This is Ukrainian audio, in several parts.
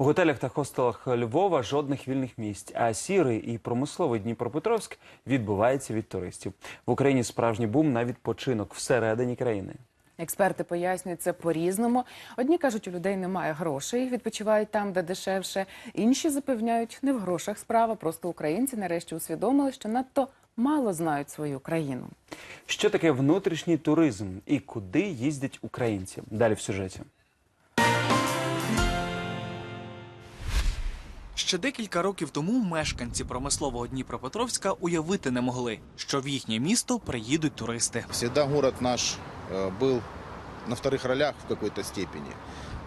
У готелях та хостелах Львова жодних вільних місць, а сірий і промисловий Дніпропетровськ відбувається від туристів. В Україні справжній бум на відпочинок всередині країни. Експерти пояснюють це по-різному. Одні кажуть, у людей немає грошей, відпочивають там, де дешевше. Інші запевняють, не в грошах справа. Просто українці нарешті усвідомили, що надто мало знають свою країну. Що таке внутрішній туризм і куди їздять українці? Далі в сюжеті. Ще декілька років тому мешканці промислового Дніпропетровська уявити не могли, що в їхнє місто приїдуть туристи. Всегда город наш э, был на вторых ролях в какой-то степени.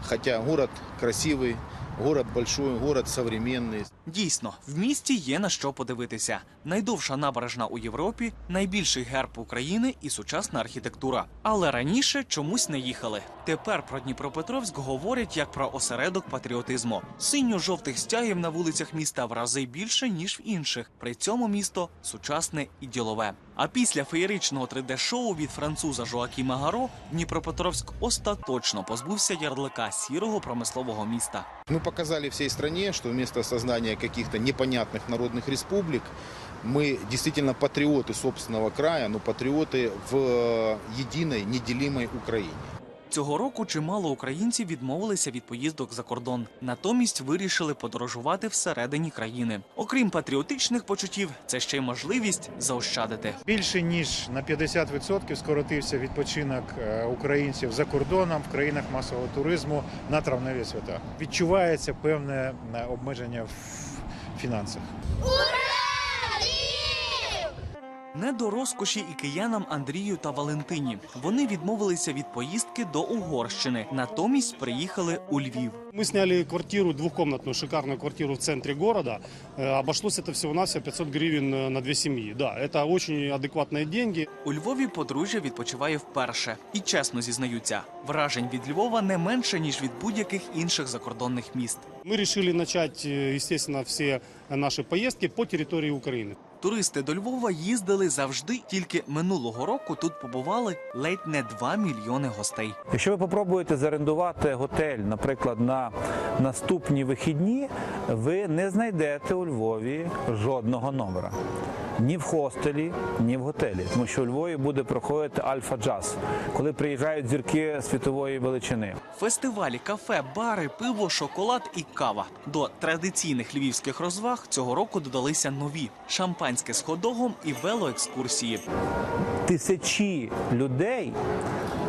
Хотя город красивый, город большой, город современный. Дійсно, в місті є на що подивитися. Найдовша набережна у Європі, найбільший герб України і сучасна архітектура. Але раніше чомусь не їхали. Тепер про Дніпропетровськ говорять як про осередок патріотизму. Синьо-жовтих стягів на вулицях міста в рази більше ніж в інших. При цьому місто сучасне і ділове. А після феєричного 3D-шоу від француза Жоакіма Гаро Дніпропетровськ остаточно позбувся ярлика сірого промислового міста. Мы показали всей стране, что вместо создания каких-то непонятных народных республик мы действительно патриоты собственного края, но патриоты в э, единой, неделимой Украине. Цього року чимало українців відмовилися від поїздок за кордон, натомість вирішили подорожувати всередині країни. Окрім патріотичних почуттів, це ще й можливість заощадити. Більше ніж на 50% скоротився відпочинок е, українців за кордоном в країнах масового туризму на травневі свята. Відчувається певне е, обмеження в фінансах. Не до розкоші і киянам Андрію та Валентині. Вони відмовилися від поїздки до Угорщини, натомість приїхали у Львів. Мы сняли квартиру, двухкомнатную шикарную квартиру в центре города. Э, Обошлось это всего-навсего 500 гривен э, на две семьи. Да, это очень адекватные деньги. У Львові подружжя відпочиває вперше і чесно зізнаються, вражень від Львова не менше ніж від будь-яких інших закордонних міст. Мы решили начать, э, естественно, все наши поездки по территории Украины. Туристи до Львова їздили завжди, тільки минулого року тут побували ледь не 2 мільйони гостей. Якщо ви попробуєте зарендувати готель, наприклад, на наступні вихідні, ви не знайдете у Львові жодного номера. Ні в хостелі, ні в готелі. Тому що у Львові буде проходити альфа-джаз, коли приїжджають зірки світової величини. Фестивалі, кафе, бари, пиво, шоколад і кава. До традиційних львівських розваг цього року додалися нові: шампанське з ходогом і велоекскурсії. Тисячі людей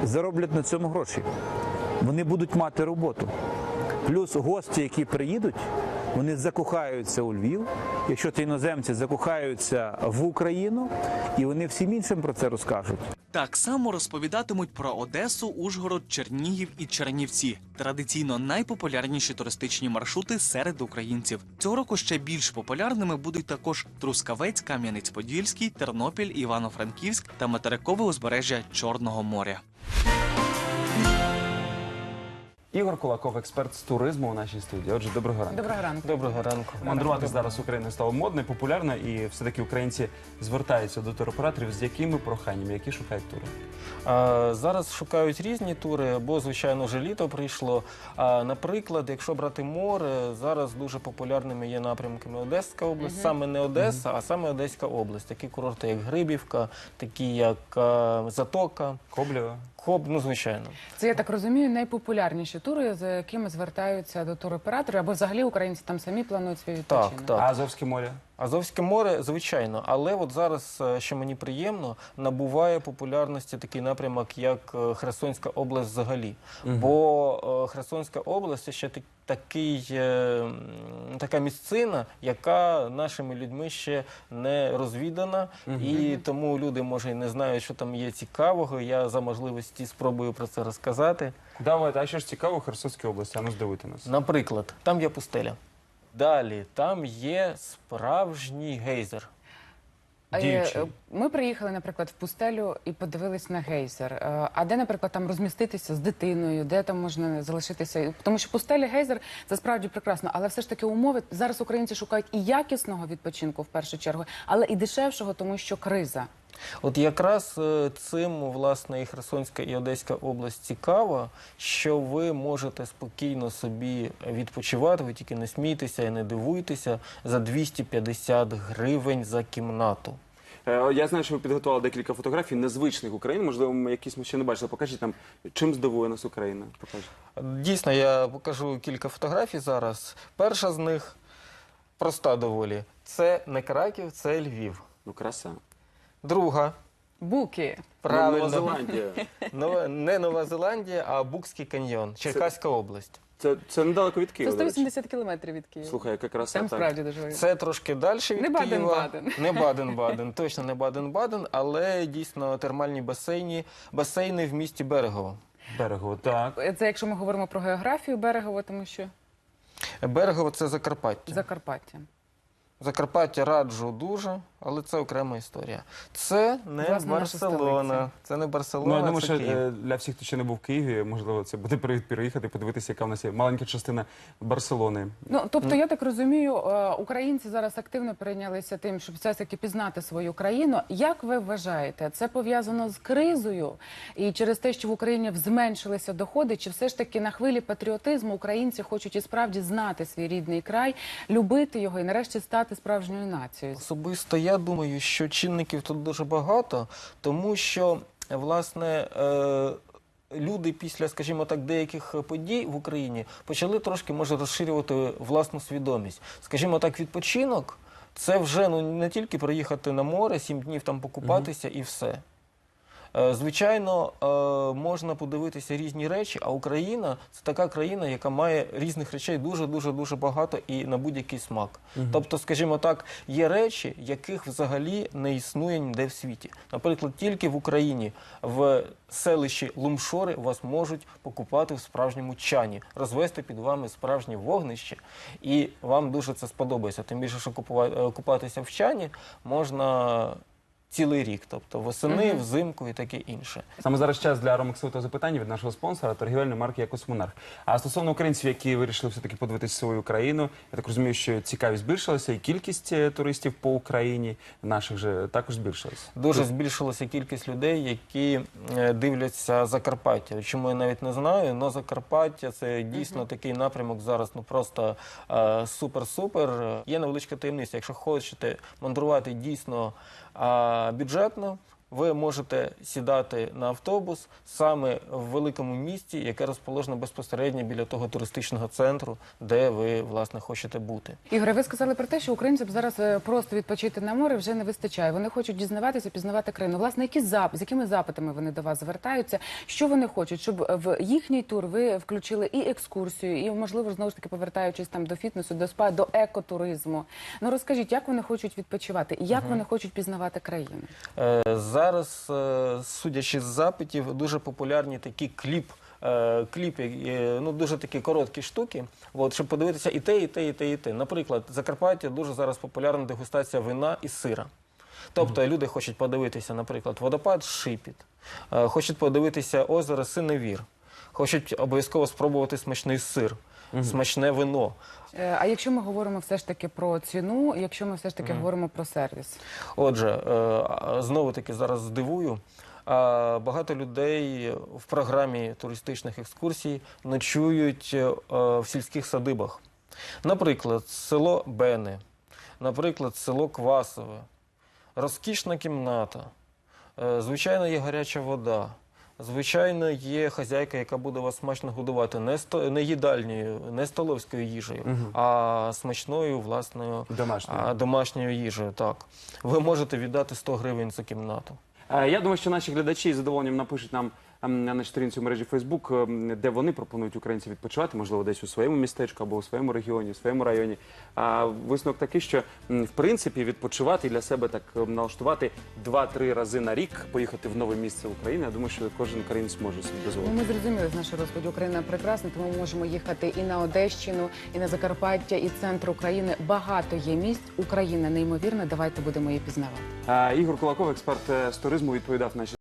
зароблять на цьому гроші. Вони будуть мати роботу. Плюс гості, які приїдуть, вони закохаються у Львів. Якщо це іноземці закохаються в Україну, і вони всім іншим про це розкажуть. Так само розповідатимуть про Одесу, Ужгород, Чернігів і Чернівці. Традиційно найпопулярніші туристичні маршрути серед українців. Цього року ще більш популярними будуть також Трускавець, Кам'янець-Подільський, Тернопіль, Івано-Франківськ та материкове узбережжя Чорного моря. Ігор Кулаков, експерт з туризму у нашій студії. Отже, доброго ранку. Доброго ранку. Доброго ранку. Мандрувати зараз Україною стало модно і популярно, і все-таки українці звертаються до туроператорів з якими проханнями, які шукають тури. А, зараз шукають різні тури, бо звичайно вже літо прийшло. А наприклад, якщо брати море, зараз дуже популярними є напрямками Одеська область, саме не Одеса, а саме Одеська область. Такі курорти, як Грибівка, такі як а, Затока, Коблєва. Коб, ну звичайно. Це я так розумію, найпопулярніші тури, за якими звертаються до туроператорів, або взагалі українці там самі планують свій відпочинок. так. А Азовське море. Азовське море, звичайно, але от зараз, е, що мені приємно, набуває популярності такий напрямок, як е, Херсонська область взагалі. Бо е, Херсонська область це ще так- такий, така місцина, яка нашими людьми ще не розвідана, і тому люди, може, і не знають, що там є цікавого. Я за можливості спробую про це розказати. Давайте, а що ж цікаво Херсонській області? А ну здивуйте нас. Наприклад, там є пустеля. Далі там є справжній гейзер. Е, Діючий. е, Ми приїхали, наприклад, в пустелю і подивились на гейзер. Е, А де, наприклад, там розміститися з дитиною, де там можна залишитися? Тому що пустеля гейзер це справді прекрасно, але все ж таки умови зараз українці шукають і якісного відпочинку в першу чергу, але і дешевшого, тому що криза. От якраз е, цим власне і Херсонська і Одеська область цікава, що ви можете спокійно собі відпочивати, ви тільки не смійтеся і не дивуйтеся за 250 гривень за кімнату. Е, Я знаю, що ви підготували декілька фотографій незвичних України. Можливо, ми якісь ми ще не бачили. Покажіть нам, чим здивує нас Україна. Покажіть. Дійсно, я покажу кілька фотографій зараз. Перша з них проста доволі. Це не Краків, це Львів. Ну, краса. Друга. Буки. Правильно. Нова Зеландія. Нова- не Нова Зеландія, а Букський каньйон, Черкаська область. Це, це недалеко від Це Києва. до речі. 180 кілометрів від Києва. Слухай, яка краса. Там так. справді дуже. Це трошки далі від Не Києва. Баден-Баден. Не Баден-Баден, точно не Баден-Баден, але дійсно термальні басейни, басейни в місті Берегово. Берегово, так. Це якщо ми говоримо про географію Берегова, тому що Берегово це Закарпаття. Закарпаття. Закарпаття раджу дуже, але це окрема історія. Це не Власне, наша Барселона. столиця. Це не Барселона. Ну, я думаю, це що Київ. е, для всіх, хто ще не був в Києві, можливо, це буде привід переїхати, подивитися, яка в нас є маленька частина Барселони. Ну тобто, я так розумію, е, українці зараз активно перейнялися тим, щоб все ж таки пізнати свою країну. Як ви вважаєте, це пов'язано з кризою і через те, що в Україні зменшилися доходи, чи все ж таки на хвилі патріотизму українці хочуть і справді знати свій рідний край, любити його і нарешті стати справжньою нацією? Особисто я думаю, що чинників тут дуже багато, тому що власне. Е- Люди після, скажімо так, деяких подій в Україні почали трошки може розширювати власну свідомість. Скажімо так, відпочинок це вже ну не тільки приїхати на море, сім днів там покупатися і все. Е, Звичайно, е, можна подивитися різні речі, а Україна це така країна, яка має різних речей дуже дуже дуже багато і на будь-який смак. Тобто, скажімо так, є речі, яких взагалі не існує ніде в світі. Наприклад, тільки в Україні в селищі Лумшори вас можуть покупати в справжньому чані, розвести під вами справжнє вогнище, і вам дуже це сподобається. Тим більше, що е, купатися в чані можна. Цілий рік, тобто восени, взимку і таке інше. Саме зараз час для ромаксового запитання від нашого спонсора торгівельної марки Якось Монарх. А стосовно українців, які вирішили все-таки подивитися свою країну, я так розумію, що цікавість збільшилася, і кількість е, туристів по Україні наших же також збільшилася. Дуже збільшилася кількість людей, які е, дивляться Закарпаття. Чому я навіть не знаю, але Закарпаття це дійсно такий напрямок зараз. Ну просто е, супер-супер. Є невеличка таємниця. Якщо хочете мандрувати дійсно е, бюджетно. Ви можете сідати на автобус саме в великому місті, яке розположено безпосередньо біля того туристичного центру, де ви власне хочете бути. Ігоре, ви сказали про те, що українцям зараз е, просто відпочити на море вже не вистачає. Вони хочуть дізнаватися, пізнавати країну. Власне, які зап... з якими запитами вони до вас звертаються? Що вони хочуть, щоб в їхній тур ви включили і екскурсію, і можливо знову ж таки повертаючись там до фітнесу, до спа, до екотуризму. Ну розкажіть, як вони хочуть відпочивати, як вони хочуть пізнавати країну? Е, Зараз, е, судячи з запитів, дуже популярні такі кліп. е, Кліпи, е, ну дуже такі короткі штуки, от, щоб подивитися і те, і те, і те, і те. Наприклад, в Закарпатті дуже зараз популярна дегустація вина і сира. Тобто люди хочуть подивитися, наприклад, водопад Шипіт, хочуть подивитися озеро Синевір, хочуть обов'язково спробувати смачний сир, смачне вино. Е, А якщо ми говоримо все ж таки про ціну, якщо ми все ж таки говоримо про сервіс, Отже, е, знову таки зараз здивую. а, Багато людей в програмі туристичних екскурсій ночують е, в сільських садибах. Наприклад, село Бени, наприклад, село Квасове, розкішна кімната, е, звичайно, є гаряча вода. Звичайно, є хазяйка, яка буде вас смачно годувати не сто не їдальньою, не столовською їжею, а смачною власною Домашньою. а, домашньою їжею. Так ви можете віддати 100 гривень за кімнату. Е, Я думаю, що наші глядачі з задоволенням напишуть нам на нашій сторінці в мережі Фейсбук, де вони пропонують українцям відпочивати, можливо, десь у своєму містечку або у своєму регіоні, у своєму районі. А висновок такий, що в принципі відпочивати і для себе так ем, налаштувати два-три рази на рік, поїхати в нове місце України. Я думаю, що кожен українець може собі Ну, дозволити. ми зрозуміли з нашої розповіді. Україна прекрасна, тому ми можемо їхати і на Одещину, і на Закарпаття, і центр України. Багато є місць. Україна неймовірна. Давайте будемо її пізнавати. Ігор Кулаков, експерт е, з туризму, відповідав наші.